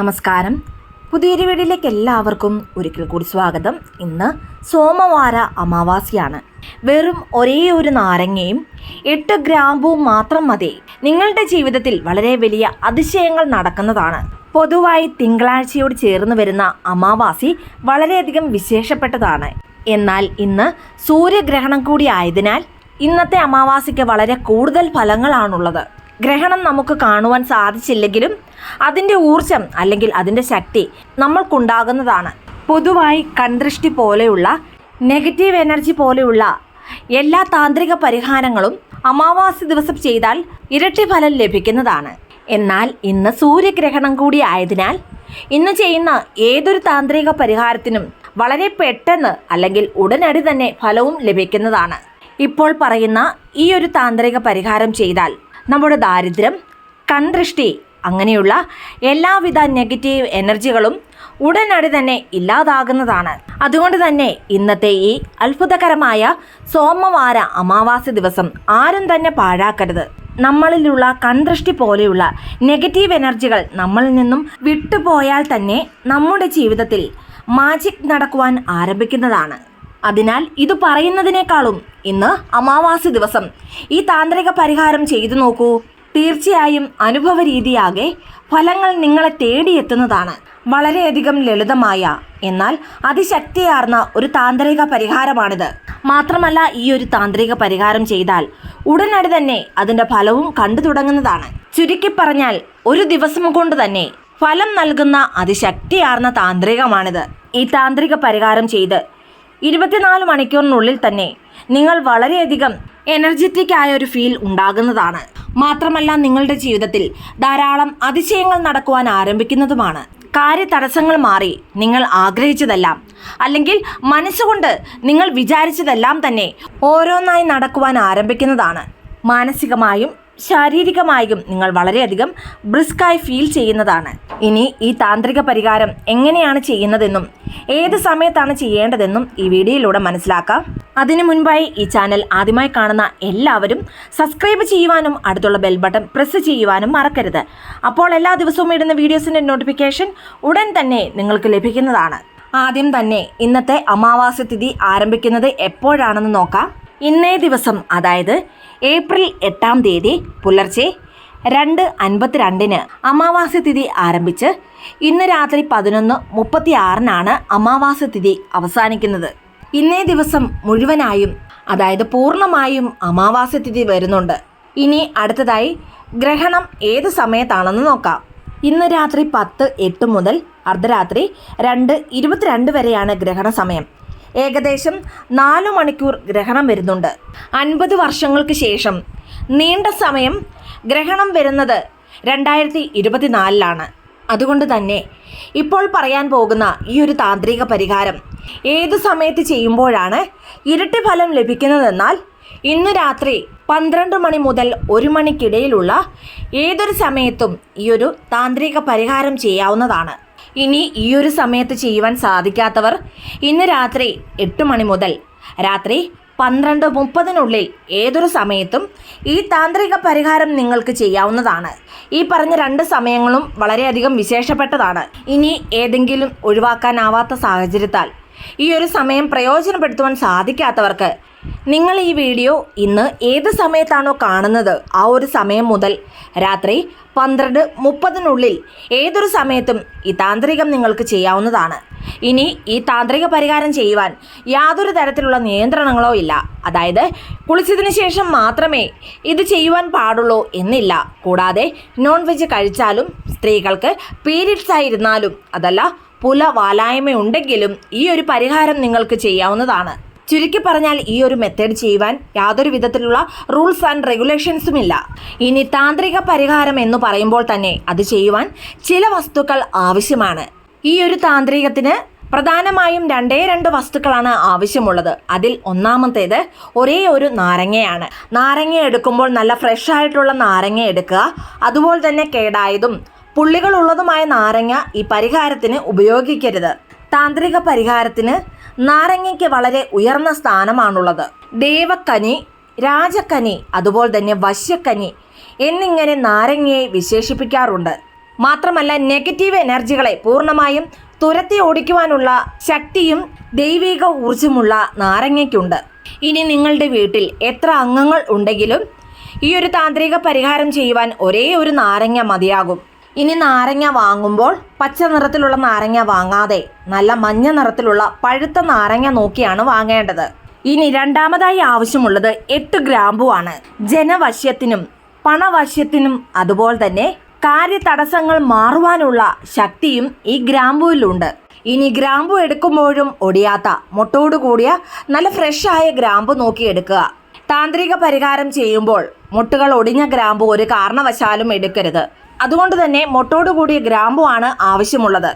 നമസ്കാരം. പുതിയൊരു വീടിലേക്ക് എല്ലാവർക്കും ഒരിക്കൽ കൂടി സ്വാഗതം. ഇന്ന് സോമവാര അമാവാസിയാണ്. വെറും ഒരേ ഒരു നാരങ്ങയും എട്ട് ഗ്രാമ്പുവും മാത്രം മതി. നിങ്ങളുടെ ജീവിതത്തിൽ വളരെ വലിയ അതിശയങ്ങൾ നടക്കുന്നതാണ്. പൊതുവായി തിങ്കളാഴ്ചയോട് ചേർന്ന് വരുന്ന അമാവാസി വളരെയധികം വിശേഷപ്പെട്ടതാണ്. എന്നാൽ ഇന്ന് സൂര്യഗ്രഹണം കൂടി ആയതിനാൽ ഇന്നത്തെ അമാവാസിക്ക് വളരെ കൂടുതൽ ഫലങ്ങളാണുള്ളത്. ഗ്രഹണം നമുക്ക് കാണുവാൻ സാധിച്ചില്ലെങ്കിലും അതിന്റെ ഊർജം അല്ലെങ്കിൽ അതിന്റെ ശക്തി നമ്മൾക്കുണ്ടാകുന്നതാണ്. പൊതുവായി കൺദൃഷ്ടി പോലെയുള്ള നെഗറ്റീവ് എനർജി പോലെയുള്ള എല്ലാ താന്ത്രിക പരിഹാരങ്ങളും അമാവാസി ദിവസം ചെയ്താൽ ഇരട്ടി ഫലം ലഭിക്കുന്നതാണ്. എന്നാൽ ഇന്ന് സൂര്യഗ്രഹണം കൂടി ആയതിനാൽ ഇന്ന് ചെയ്യുന്ന ഏതൊരു താന്ത്രിക പരിഹാരത്തിനും വളരെ പെട്ടെന്ന് അല്ലെങ്കിൽ ഉടനടി തന്നെ ഫലവും ലഭിക്കുന്നതാണ്. ഇപ്പോൾ പറയുന്ന ഈ ഒരു താന്ത്രിക പരിഹാരം ചെയ്താൽ നമ്മുടെ ദാരിദ്ര്യം കൺദൃഷ്ടി അങ്ങനെയുള്ള എല്ലാവിധ നെഗറ്റീവ് എനർജികളും ഉടനടി തന്നെ ഇല്ലാതാകുന്നതാണ്. അതുകൊണ്ട് തന്നെ ഇന്നത്തെ ഈ അത്ഭുതകരമായ സോമവാര അമാവാസി ദിവസം ആരും തന്നെ പാഴാക്കരുത്. നമ്മളിലുള്ള കൺദൃഷ്ടി പോലെയുള്ള നെഗറ്റീവ് എനർജികൾ നമ്മളിൽ നിന്നും വിട്ടുപോയാൽ തന്നെ നമ്മുടെ ജീവിതത്തിൽ മാജിക് നടക്കുവാൻ ആരംഭിക്കുന്നതാണ്. അതിനാൽ ഇത് പറയുന്നതിനേക്കാളും ഇന്ന് അമാവാസി ദിവസം. ഈ താന്ത്രിക പരിഹാരം ചെയ്തു നോക്കൂ. തീർച്ചയായും അനുഭവ രീതിയാകെ ഫലങ്ങൾ നിങ്ങളെ തേടിയെത്തുന്നതാണ്. വളരെയധികം ലളിതമായ എന്നാൽ അതിശക്തിയാർന്ന ഒരു താന്ത്രിക പരിഹാരമാണിത്. മാത്രമല്ല ഈ ഒരു താന്ത്രിക പരിഹാരം ചെയ്താൽ ഉടനടി തന്നെ അതിന്റെ ഫലവും കണ്ടു തുടങ്ങുന്നതാണ്. ചുരുക്കി പറഞ്ഞാൽ ഒരു ദിവസം കൊണ്ട് തന്നെ ഫലം നൽകുന്ന അതിശക്തിയാർന്ന താന്ത്രികമാണിത്. ഈ താന്ത്രിക പരിഹാരം ചെയ്ത് ഇരുപത്തിനാല് മണിക്കൂറിനുള്ളിൽ തന്നെ നിങ്ങൾ വളരെയധികം എനർജറ്റിക് ആയ ഒരു ഫീൽ ഉണ്ടാകുന്നതാണ്. മാത്രമല്ല നിങ്ങളുടെ ജീവിതത്തിൽ ധാരാളം അതിശയങ്ങൾ നടക്കുവാൻ ആരംഭിക്കുന്നതുമാണ്. കാര്യതടസ്സങ്ങൾ മാറി നിങ്ങൾ ആഗ്രഹിച്ചതെല്ലാം അല്ലെങ്കിൽ മനസ്സുകൊണ്ട് നിങ്ങൾ വിചാരിച്ചതെല്ലാം തന്നെ ഓരോന്നായി നടക്കുവാൻ ആരംഭിക്കുന്നതാണ്. മാനസികമായും ശാരീരികമായും നിങ്ങൾ വളരെയധികം ബ്രിസ്കായി ഫീൽ ചെയ്യുന്നതാണ്. ഇനി ഈ താന്ത്രിക പരിഹാരം എങ്ങനെയാണ് ചെയ്യുന്നതെന്നും ഏത് സമയത്താണ് ചെയ്യേണ്ടതെന്നും ഈ വീഡിയോയിലൂടെ മനസ്സിലാക്കാം. അതിനു മുൻപായി ഈ ചാനൽ ആദ്യമായി കാണുന്ന എല്ലാവരും സബ്സ്ക്രൈബ് ചെയ്യുവാനും അടുത്തുള്ള ബെൽ ബട്ടൺ പ്രസ് ചെയ്യുവാനും മറക്കരുത്. അപ്പോൾ എല്ലാ ദിവസവും ഇടുന്ന വീഡിയോസിന്റെ നോട്ടിഫിക്കേഷൻ ഉടൻ തന്നെ നിങ്ങൾക്ക് ലഭിക്കുന്നതാണ്. ആദ്യം തന്നെ ഇന്നത്തെ അമാവാസ്യ തിഥി ആരംഭിക്കുന്നത് എപ്പോഴാണെന്ന് നോക്കാം. ഇന്നേ ദിവസം അതായത് ഏപ്രിൽ എട്ടാം തീയതി പുലർച്ചെ രണ്ട് അൻപത്തിരണ്ടിന് അമാവാസ്യ തിഥി ആരംഭിച്ച് ഇന്ന് രാത്രി പതിനൊന്ന് മുപ്പത്തി ആറിനാണ് അമാവാസ്യ തിഥി അവസാനിക്കുന്നത്. ഇന്നേ ദിവസം മുഴുവനായും അതായത് പൂർണമായും അമാവാസ്യ തിഥി വരുന്നുണ്ട്. ഇനി അടുത്തതായി ഗ്രഹണം ഏത് സമയത്താണെന്ന് നോക്കാം. ഇന്ന് രാത്രി പത്ത് എട്ട് മുതൽ അർദ്ധരാത്രി രണ്ട് ഇരുപത്തിരണ്ട് വരെയാണ് ഗ്രഹണ സമയം. ഏകദേശം നാലു മണിക്കൂർ ഗ്രഹണം വരുന്നുണ്ട്. അൻപത് വർഷങ്ങൾക്ക് ശേഷം നീണ്ട സമയം ഗ്രഹണം വരുന്നത് രണ്ടായിരത്തി ഇരുപത്തിനാലിലാണ് അതുകൊണ്ട് തന്നെ ഇപ്പോൾ പറയാൻ പോകുന്ന ഈ ഒരു താന്ത്രിക പരിഹാരം ഏത് സമയത്ത് ചെയ്യുമ്പോഴാണ് ഇരട്ടി ഫലം ലഭിക്കുന്നതെന്നാൽ ഇന്ന് രാത്രി പന്ത്രണ്ട് മണി മുതൽ ഒരു മണിക്കിടയിലുള്ള ഏതൊരു സമയത്തും ഈ ഒരു താന്ത്രിക പരിഹാരം ചെയ്യാവുന്നതാണ്. ഇനി ഈ ഒരു സമയത്ത് ചെയ്യുവാൻ സാധിക്കാത്തവർ ഇന്ന് രാത്രി എട്ട് മണി മുതൽ രാത്രി പന്ത്രണ്ട് മുപ്പതിനുള്ളിൽ ഏതൊരു സമയത്തും ഈ താന്ത്രിക പരിഹാരം നിങ്ങൾക്ക് ചെയ്യാവുന്നതാണ്. ഈ പറഞ്ഞ രണ്ട് സമയങ്ങളും വളരെയധികം വിശേഷപ്പെട്ടതാണ്. ഇനി ഏതെങ്കിലും ഒഴിവാക്കാനാവാത്ത സാഹചര്യത്താൽ ഈ ഒരു സമയം പ്രയോജനപ്പെടുത്തുവാൻ സാധിക്കാത്തവർക്ക് നിങ്ങൾ ഈ വീഡിയോ ഇന്ന് ഏത് സമയത്താണോ കാണുന്നത്? ആ ഒരു സമയം മുതൽ രാത്രി പന്ത്രണ്ട് മുപ്പതിനുള്ളിൽ ഏതൊരു സമയത്തും ഈ താന്ത്രികം നിങ്ങൾക്ക് ചെയ്യാവുന്നതാണ്. ഇനി ഈ താന്ത്രിക പരിഹാരം ചെയ്യുവാൻ യാതൊരു തരത്തിലുള്ള നിയന്ത്രണങ്ങളോ ഇല്ല. അതായത് കുളിച്ചതിന് ശേഷം മാത്രമേ ഇത് ചെയ്യുവാൻ പാടുള്ളൂ എന്നില്ല. കൂടാതെ നോൺ വെജ് കഴിച്ചാലും സ്ത്രീകൾക്ക് പീരിയഡ്സ് ആയിരുന്നാലും അതല്ല പുല വാലായ്മയുണ്ടെങ്കിലും ഈ ഒരു പരിഹാരം നിങ്ങൾക്ക് ചെയ്യാവുന്നതാണ്. ചുരുക്കി പറഞ്ഞാൽ ഈ ഒരു മെത്തേഡ് ചെയ്യുവാൻ യാതൊരു വിധത്തിലുള്ള റൂൾസ് ആൻഡ് റെഗുലേഷൻസും ഇല്ല. ഇനി താന്ത്രിക പരിഹാരം എന്ന് പറയുമ്പോൾ തന്നെ അത് ചെയ്യുവാൻ ചില വസ്തുക്കൾ ആവശ്യമാണ്. ഈ ഒരു താന്ത്രികത്തിന് പ്രധാനമായും രണ്ടേ രണ്ട് വസ്തുക്കളാണ് ആവശ്യമുള്ളത്. അതിൽ ഒന്നാമത്തേത് ഒരേ ഒരു നാരങ്ങയാണ്. നാരങ്ങ എടുക്കുമ്പോൾ നല്ല ഫ്രഷ് ആയിട്ടുള്ള നാരങ്ങ എടുക്കുക. അതുപോലെ തന്നെ കേടായതും പുള്ളികളുള്ളതുമായ നാരങ്ങ ഈ പരിഹാരത്തിന് ഉപയോഗിക്കരുത്. താന്ത്രിക പരിഹാരത്തിന് നാരങ്ങയ്ക്ക് വളരെ ഉയർന്ന സ്ഥാനമാണുള്ളത്. ദേവക്കനി രാജക്കനി അതുപോലെ തന്നെ വശ്യക്കനി എന്നിങ്ങനെ നാരങ്ങയെ വിശേഷിപ്പിക്കാറുണ്ട്. മാത്രമല്ല നെഗറ്റീവ് എനർജികളെ പൂർണമായും തുരത്തി ഓടിക്കുവാനുള്ള ശക്തിയും ദൈവിക ഊർജമുള്ള നാരങ്ങയ്ക്കുണ്ട്. ഇനി നിങ്ങളുടെ വീട്ടിൽ എത്ര അംഗങ്ങൾ ഉണ്ടെങ്കിലും ഈ ഒരു താന്ത്രിക പരിഹാരം ചെയ്യുവാൻ ഒരേ ഒരു നാരങ്ങ മതിയാകും. ഇനി നാരങ്ങ വാങ്ങുമ്പോൾ പച്ച നിറത്തിലുള്ള നാരങ്ങ വാങ്ങാതെ നല്ല മഞ്ഞ നിറത്തിലുള്ള പഴുത്ത നാരങ്ങ നോക്കിയാണ് വാങ്ങേണ്ടത്. ഇനി രണ്ടാമതായി ആവശ്യമുള്ളത് എട്ട് ഗ്രാമ്പുവാണ് ജനവശ്യത്തിനും പണവശ്യത്തിനും അതുപോലെ തന്നെ കാര്യതടസ്സങ്ങൾ മാറുവാനുള്ള ശക്തിയും ഈ ഗ്രാമ്പുവിലുണ്ട്. ഇനി ഗ്രാമ്പു എടുക്കുമ്പോഴും ഒടിയാത്ത മുട്ടോട് കൂടിയ നല്ല ഫ്രഷ് ആയ ഗ്രാമ്പു നോക്കി എടുക്കുക. താന്ത്രിക പരിഹാരം ചെയ്യുമ്പോൾ മുട്ടുകൾ ഒടിഞ്ഞ ഗ്രാമ്പു ഒരു കാരണവശാലും എടുക്കരുത്. അതുകൊണ്ട് തന്നെ മൊട്ടോടുകൂടിയ കൂടിയ ഗ്രാമ്പു ആണ് ആവശ്യമുള്ളത്.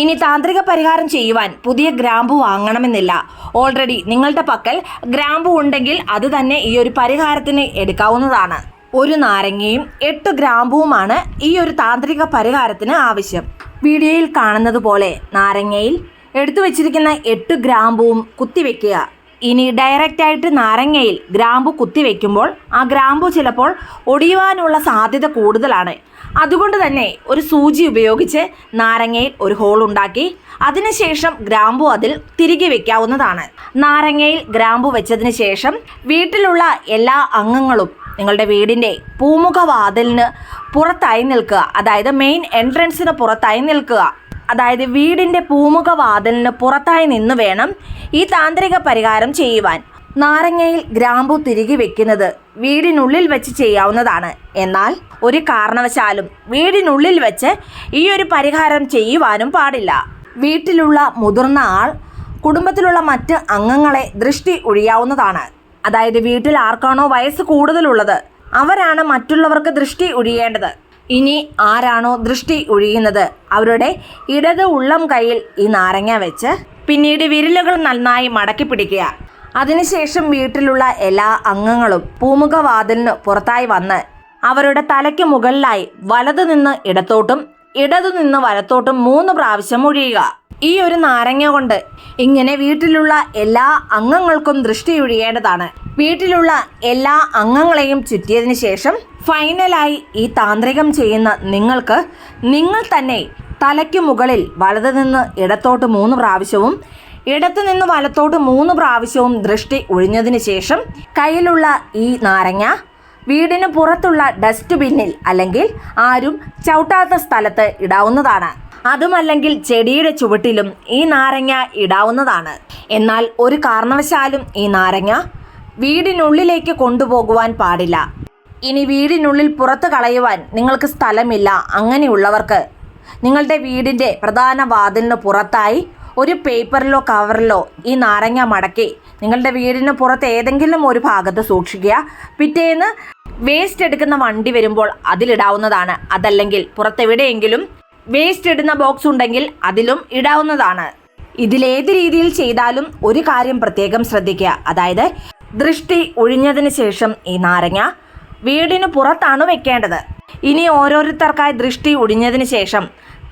ഇനി താന്ത്രിക പരിഹാരം ചെയ്യുവാൻ പുതിയ ഗ്രാമ്പു വാങ്ങണമെന്നില്ല. ഓൾറെഡി നിങ്ങളുടെ പക്കൽ ഗ്രാമ്പു ഉണ്ടെങ്കിൽ അത് തന്നെ ഈ ഒരു പരിഹാരത്തിന് എടുക്കാവുന്നതാണ്. ഒരു നാരങ്ങയും എട്ട് ഗ്രാമ്പുവുമാണ് ഈ ഒരു താന്ത്രിക പരിഹാരത്തിന് ആവശ്യം. വീഡിയോയിൽ കാണുന്നത് പോലെ നാരങ്ങയിൽ എടുത്തു വച്ചിരിക്കുന്ന എട്ട് ഗ്രാമ്പുവും കുത്തിവെക്കുക ഇനി ഡയറക്റ്റായിട്ട് നാരങ്ങയിൽ ഗ്രാമ്പു കുത്തിവെക്കുമ്പോൾ ആ ഗ്രാമ്പു ചിലപ്പോൾ ഒടിയുവാനുള്ള സാധ്യത കൂടുതലാണ്. അതുകൊണ്ട് തന്നെ ഒരു സൂചി ഉപയോഗിച്ച് നാരങ്ങയിൽ ഒരു ഹോൾ ഉണ്ടാക്കി അതിനുശേഷം ഗ്രാമ്പു അതിൽ തിരികെ വെക്കാവുന്നതാണ്. നാരങ്ങയിൽ ഗ്രാമ്പു വെച്ചതിന് ശേഷം വീട്ടിലുള്ള എല്ലാ അംഗങ്ങളും നിങ്ങളുടെ വീടിന്റെ പൂമുഖ വാതിലിന് പുറത്തായി നിൽക്കുക. അതായത് മെയിൻ എൻട്രൻസിന് പുറത്തായി നിൽക്കുക. അതായത് വീടിന്റെ പൂമുഖ വാതിലിന് പുറത്തായി നിന്ന് വേണം ഈ താന്ത്രിക പരിഹാരം ചെയ്യുവാൻ. നാരങ്ങയിൽ ഗ്രാമ്പു തിരികെ വെക്കുന്നത് വീടിനുള്ളിൽ വെച്ച് ചെയ്യാവുന്നതാണ്. എന്നാൽ ഒരു കാരണവശാലും വീടിനുള്ളിൽ വെച്ച് ഈ ഒരു പരിഹാരം ചെയ്യുവാനും പാടില്ല. വീട്ടിലുള്ള മുതിർന്ന ആൾ കുടുംബത്തിലുള്ള മറ്റ് അംഗങ്ങളെ ദൃഷ്ടി ഒഴിയാവുന്നതാണ്. അതായത് വീട്ടിൽ ആർക്കാണോ വയസ്സ് കൂടുതലുള്ളത് അവരാണ് മറ്റുള്ളവർക്ക് ദൃഷ്ടി ഒഴിയേണ്ടത്. ഇനി ആരാണോ ദൃഷ്ടി ഒഴിയുന്നത് അവരുടെ ഇടത് ഉള്ളം കൈയിൽ ഈ നാരങ്ങ വെച്ച് പിന്നീട് വിരലുകൾ നന്നായി മടക്കി പിടിക്കുക. അതിനുശേഷം വീട്ടിലുള്ള എല്ലാ അംഗങ്ങളും പൂമുഖവാതിലിന് പുറത്തായി വന്ന് അവരുടെ തലയ്ക്ക് മുകളിലായി വലതു നിന്ന് ഇടത്തോട്ടും ഇടതു നിന്ന് വലത്തോട്ടും മൂന്ന് പ്രാവശ്യം ഒഴിയുക. ഈ ഒരു നാരങ്ങ കൊണ്ട് ഇങ്ങനെ വീട്ടിലുള്ള എല്ലാ അംഗങ്ങൾക്കും ദൃഷ്ടി ഒഴിയേണ്ടതാണ്. വീട്ടിലുള്ള എല്ലാ അംഗങ്ങളെയും ചുറ്റിയതിനു ശേഷം ഫൈനലായി ഈ താന്ത്രികം ചെയ്യുന്ന നിങ്ങൾക്ക് നിങ്ങൾ തന്നെ തലയ്ക്ക് മുകളിൽ വലതു നിന്ന് ഇടത്തോട്ട് മൂന്ന് പ്രാവശ്യവും ഇടത്തു നിന്ന് വലത്തോട്ട് മൂന്ന് പ്രാവശ്യവും ദൃഷ്ടി ഒഴിഞ്ഞതിന് ശേഷം കയ്യിലുള്ള ഈ നാരങ്ങ വീടിന് പുറത്തുള്ള ഡസ്റ്റ്ബിന്നിൽ അല്ലെങ്കിൽ ആരും ചവിട്ടാത്ത സ്ഥലത്ത് ഇടാവുന്നതാണ്. അതുമല്ലെങ്കിൽ ചെടിയുടെ ചുവട്ടിലും ഈ നാരങ്ങ ഇടാവുന്നതാണ്. എന്നാൽ ഒരു കാരണവശാലും ഈ നാരങ്ങ വീടിനുള്ളിലേക്ക് കൊണ്ടുപോകുവാൻ പാടില്ല. ഇനി വീടിനുള്ളിൽ പുറത്ത് കളയുവാൻ നിങ്ങൾക്ക് സ്ഥലമില്ല അങ്ങനെയുള്ളവർക്ക് നിങ്ങളുടെ വീടിന്റെ പ്രധാന വാതിലിന് പുറത്തായി ഒരു പേപ്പറിലോ കവറിലോ ഈ നാരങ്ങ മടക്കി നിങ്ങളുടെ വീടിന് പുറത്ത് ഏതെങ്കിലും ഒരു ഭാഗത്ത് സൂക്ഷിക്കുക. പിറ്റേന്ന് വേസ്റ്റ് എടുക്കുന്ന വണ്ടി വരുമ്പോൾ അതിലിടാവുന്നതാണ്. അതല്ലെങ്കിൽ പുറത്തെവിടെയെങ്കിലും വേസ്റ്റ് ഇടുന്ന ബോക്സ് ഉണ്ടെങ്കിൽ അതിലും ഇടാവുന്നതാണ്. ഇതിലേത് രീതിയിൽ ചെയ്താലും ഒരു കാര്യം പ്രത്യേകം ശ്രദ്ധിക്കുക. അതായത് ദൃഷ്ടി ഒഴിഞ്ഞതിന് ശേഷം ഈ നാരങ്ങ വീടിന് പുറത്താണ് വെക്കേണ്ടത്. ഇനി ഓരോരുത്തർക്കായി ദൃഷ്ടി ഒഴിഞ്ഞതിന് ശേഷം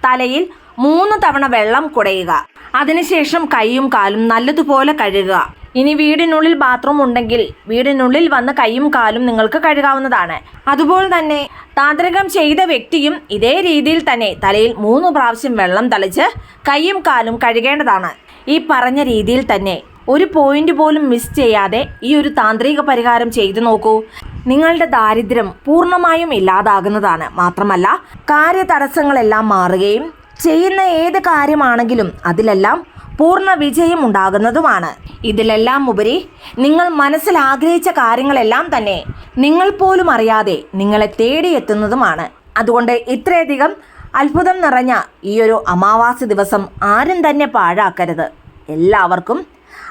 തലയിൽ മൂന്ന് തവണ വെള്ളം കുടയുക. അതിനുശേഷം കൈയും കാലും നല്ലതുപോലെ കഴുകുക. ഇനി വീടിനുള്ളിൽ ബാത്റൂം ഉണ്ടെങ്കിൽ വീടിനുള്ളിൽ വന്ന് കൈയും കാലും നിങ്ങൾക്ക് കഴുകാവുന്നതാണ്. അതുപോലെ തന്നെ താന്ത്രികം ചെയ്ത വ്യക്തിയും ഇതേ രീതിയിൽ തന്നെ തലയിൽ മൂന്ന് പ്രാവശ്യം വെള്ളം തളിച്ച് കൈയും കാലും കഴുകേണ്ടതാണ്. ഈ പറഞ്ഞ രീതിയിൽ തന്നെ ഒരു പോയിന്റ് പോലും മിസ് ചെയ്യാതെ ഈ ഒരു താന്ത്രിക പരിഹാരം ചെയ്തു നോക്കൂ. നിങ്ങളുടെ ദാരിദ്ര്യം പൂർണമായും ഇല്ലാതാകുന്നതാണ്. മാത്രമല്ല കാര്യതടസ്സങ്ങളെല്ലാം മാറുകയും ചെയ്യുന്ന ഏത് കാര്യമാണെങ്കിലും അതിലെല്ലാം പൂർണ വിജയം ഉണ്ടാകുന്നതുമാണ്. ഇതിലെല്ലാം ഉപരി നിങ്ങൾ മനസ്സിൽ ആഗ്രഹിച്ച കാര്യങ്ങളെല്ലാം തന്നെ നിങ്ങൾ പോലും അറിയാതെ നിങ്ങളെ തേടിയെത്തുന്നതുമാണ് അതുകൊണ്ട് ഇത്രയധികം അത്ഭുതം നിറഞ്ഞ ഈ ഒരു അമാവാസി ദിവസം ആരും തന്നെ പാഴാക്കരുത്. എല്ലാവർക്കും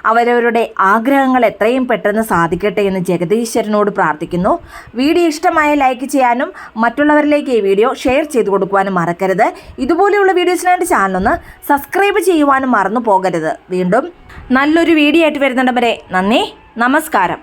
അവരവരുടെ ആഗ്രഹങ്ങൾ എത്രയും പെട്ടെന്ന് സാധിക്കട്ടെ എന്ന് ജഗദീശ്വരനോട് പ്രാർത്ഥിക്കുന്നു. വീഡിയോ ഇഷ്ടമായ ലൈക്ക് ചെയ്യാനും മറ്റുള്ളവരിലേക്ക് ഈ വീഡിയോ ഷെയർ ചെയ്തു കൊടുക്കുവാനും മറക്കരുത്. ഇതുപോലെയുള്ള വീഡിയോസിനായിട്ട് ചാനലൊന്ന് സബ്സ്ക്രൈബ് ചെയ്യുവാനും മറന്നു പോകരുത്. വീണ്ടും നല്ലൊരു വീഡിയോ ആയിട്ട് വരുന്നുണ്ടവരെ നന്ദി. നമസ്കാരം.